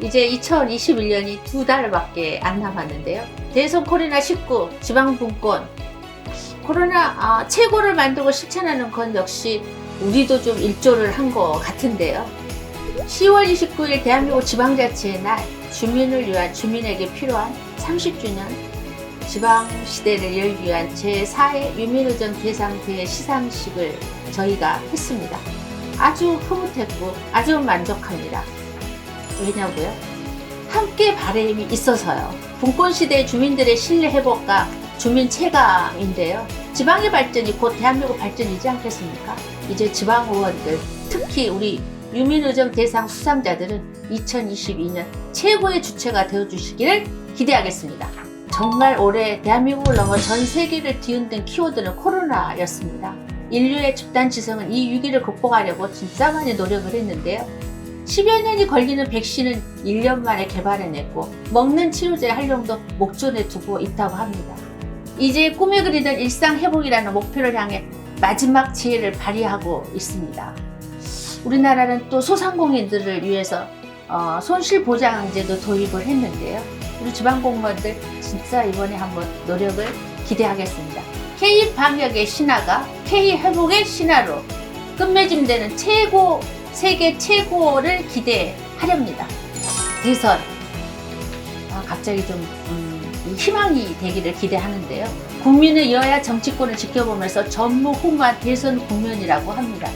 이제 2021년이 두 달밖에 안 남았는데요. 대선 코로나19 지방분권 코로나 아, 최고를 만들고 실천하는 건 역시 우리도 좀 일조를 한 것 같은데요. 10월 29일 대한민국 지방자치의 날 주민을 위한 주민에게 필요한 30주년 지방시대를 열기 위한 제4회 유민의전 대상대회 시상식을 저희가 했습니다. 아주 흐뭇했고 아주 만족합니다. 왜냐고요? 함께 바램이 있어서요. 분권시대 주민들의 신뢰 회복과 주민 체감인데요. 지방의 발전이 곧 대한민국 발전이지 않겠습니까? 이제 지방 의원들, 특히 우리 유민의정 대상 수상자들은 2022년 최고의 주체가 되어주시기를 기대하겠습니다. 정말 올해 대한민국을 넘어 전 세계를 뒤흔든 키워드는 코로나였습니다. 인류의 집단 지성은 이 위기를 극복하려고 진짜 많이 노력을 했는데요. 10여 년이 걸리는 백신은 1년 만에 개발해냈고 먹는 치료제 활용도 목전에 두고 있다고 합니다. 이제 꿈에 그리던 일상 회복이라는 목표를 향해 마지막 지혜를 발휘하고 있습니다. 우리나라는 또 소상공인들을 위해서 어, 손실보장제도 도입을 했는데요. 우리 지방공무원들 진짜 이번에 한번 노력을 기대하겠습니다. K 방역의 신화가 K 회복의 신화로 끝맺음되는 최고 세계 최고를 기대하렵니다. 대선 아, 갑자기 좀 음, 이 희망이 되기를 기대하는데요. 국민의 여야 정치권을 지켜보면서 전무후무한 대선 국면이라고 합니다.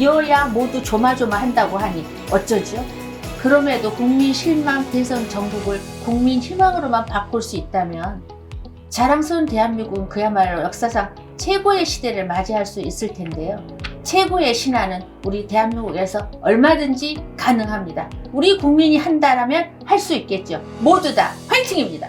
여야 모두 조마조마한다고 하니 어쩌죠? 그럼에도 국민 실망 대선 전국을 국민 희망으로만 바꿀 수 있다면 자랑스러운 대한민국은 그야말로 역사상 최고의 시대를 맞이할 수 있을 텐데요. 최고의 신화는 우리 대한민국에서 얼마든지 가능합니다. 우리 국민이 한다라면 할 수 있겠죠. 모두 다 화이팅입니다.